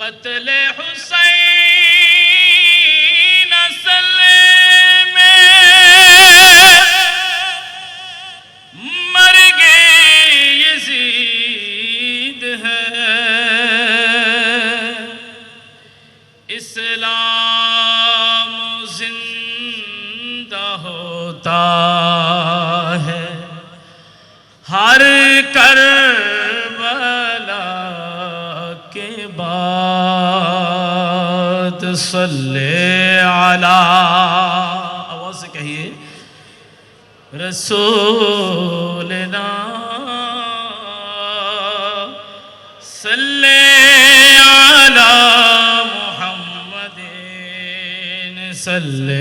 قتل حسين صلی علی آواز سے کہیے رسولنا صلی علی محمد صلی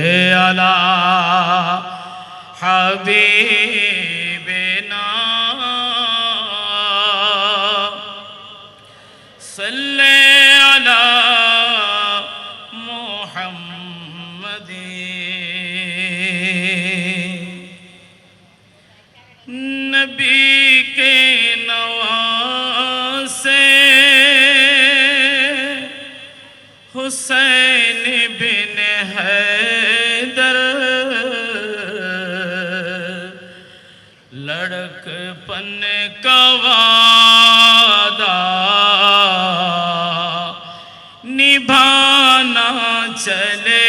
محمد नबी के नवा से हुसैन बिन हैदर लड़कपन का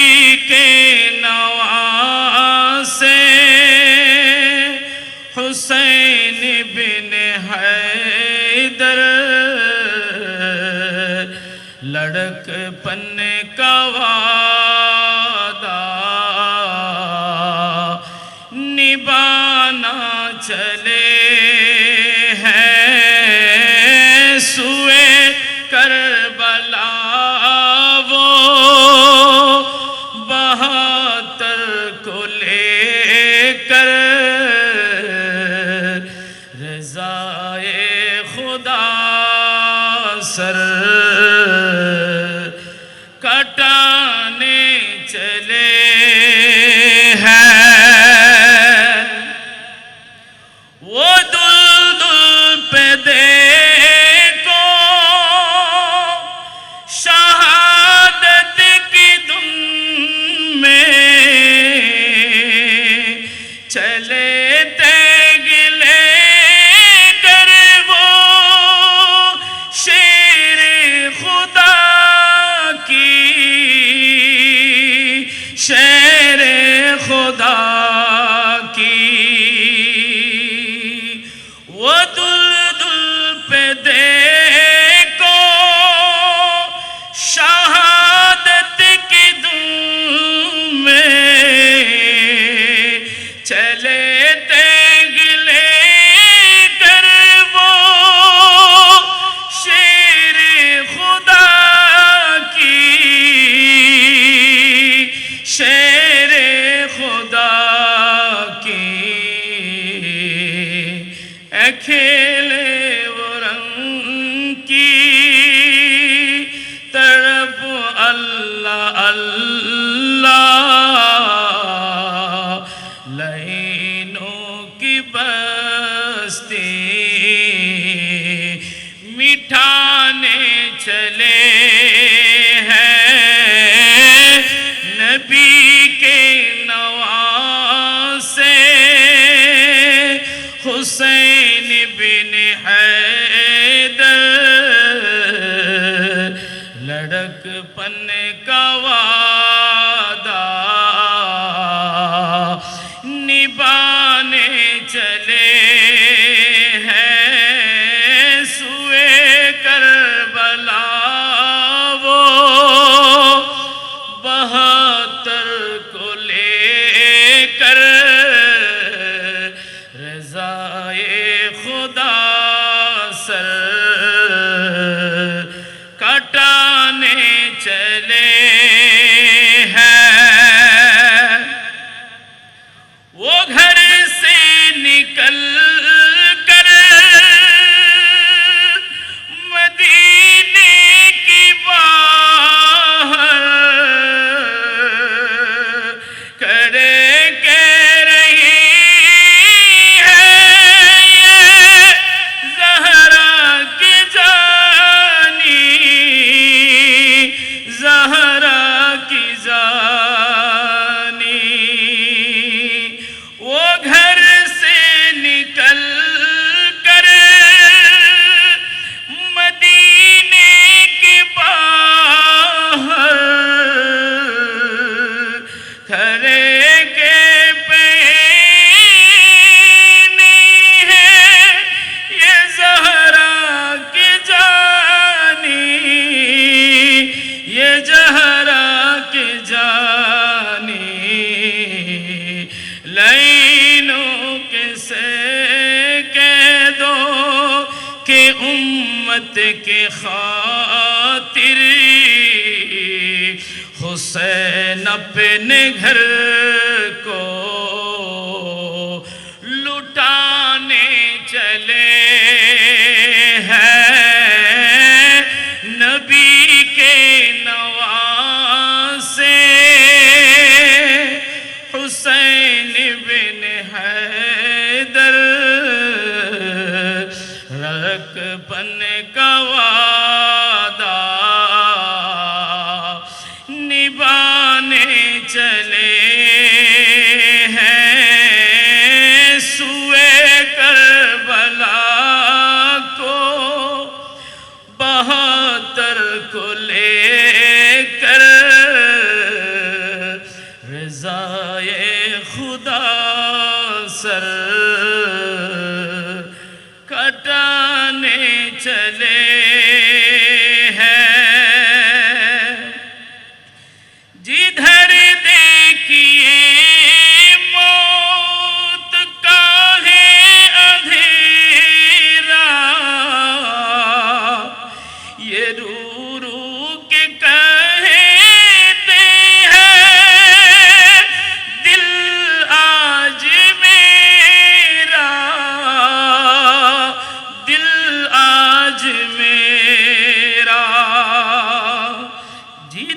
सीते नवासे हुसैन बिन हैदर लड़कपन का excelente. की बस्ती मिठाने चले la के खातिर हुसैन अपने घर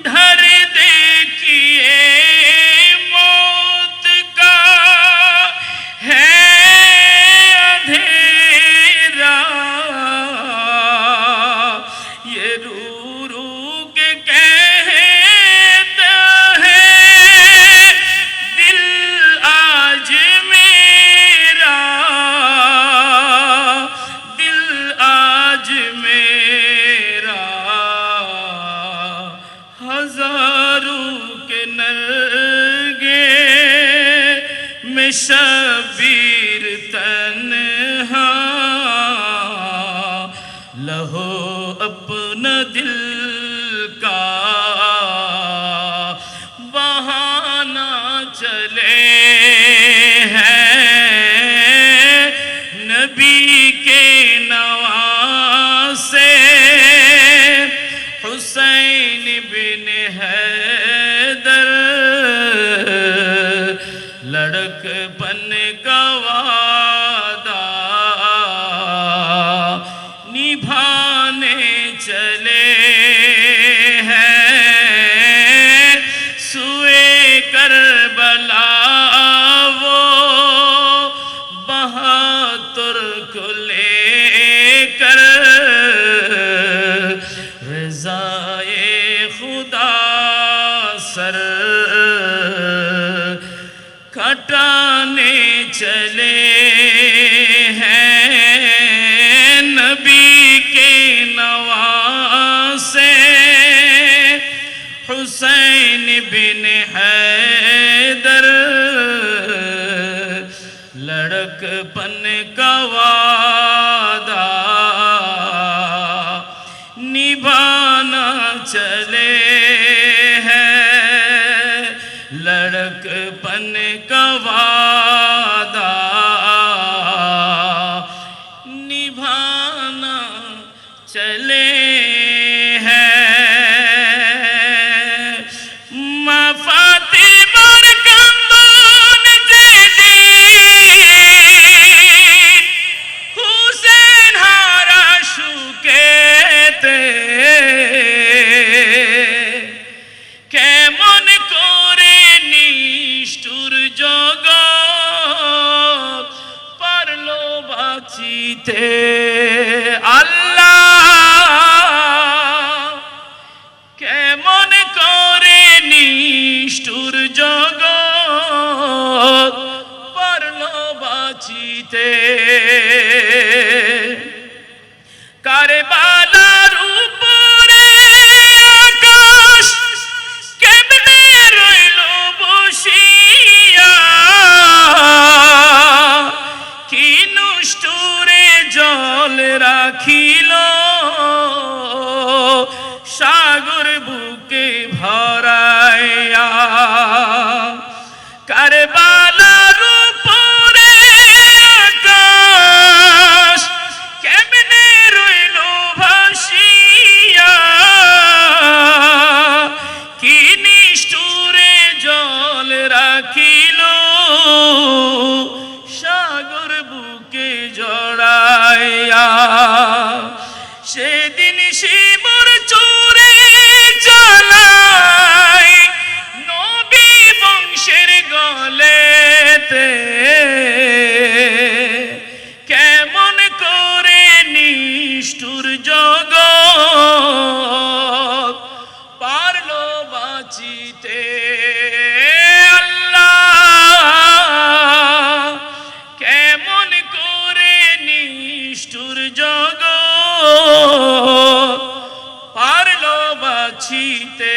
धर दे Christian. பல்ல कटाने चले ちて রাখিল সাগর বুকে ভরাইয়া কারবা জগ পারল বাছিতে।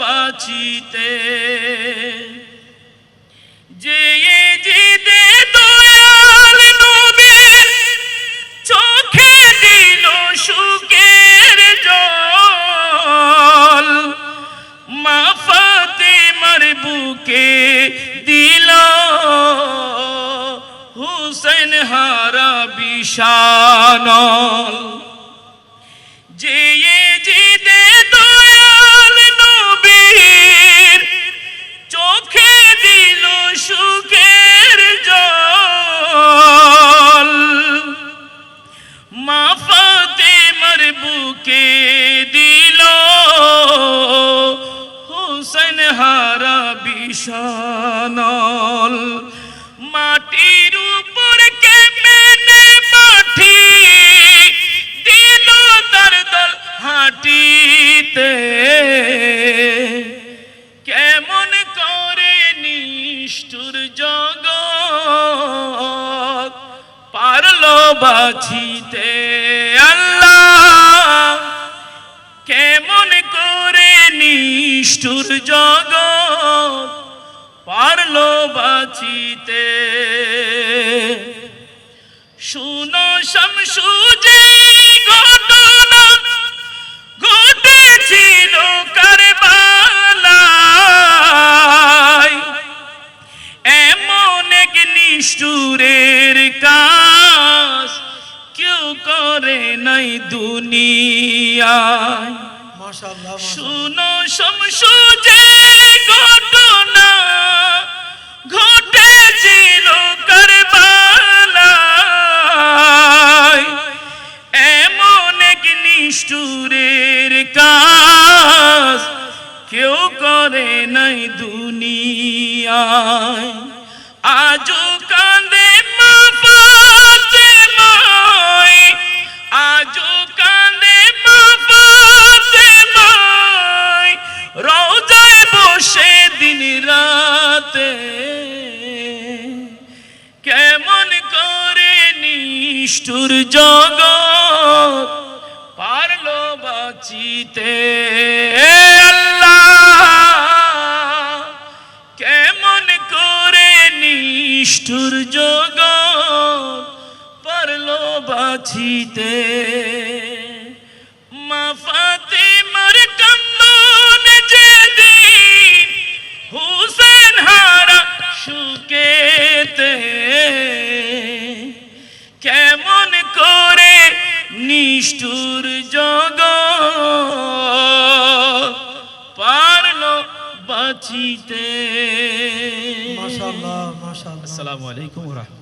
বাঁচিতে। যে জিদে দয়াল নবীর চোখে দিল সুখের জল, মা ফাতেমার বুকে দিল হুসেন হারা বিশানল বাঁচিতে আল্লাহ কেমন করে নিষ্ঠুর জগৎ পারল বাঁচিতে? শুনো শামসু, যে ঘটনা ঘটেছিল এমন নিষ্ঠুরের কাজ করে নাই মাশাআল্লাহ শুনো শমশু যে ঘটনা ঘটেছিল কারবালায় এমন এক নিষ্ঠুরের কাজ কেউ করে নাই দুনিয়ায়। আজও কান্দে রোজায় বসে দিন কেমন করে নিষ্ঠুর জগৎ পারল বাঁচিতে মা ফাতেমার কান্দন যেদিন হুসেন হারা সুকেতে কেমন করে নিষ্ঠুর জগ পারল বাঁচিতে। মাশাআল্লাহ মাশাআল্লাহ। আসসালামু আলাইকুম রহমতুল্লাহ।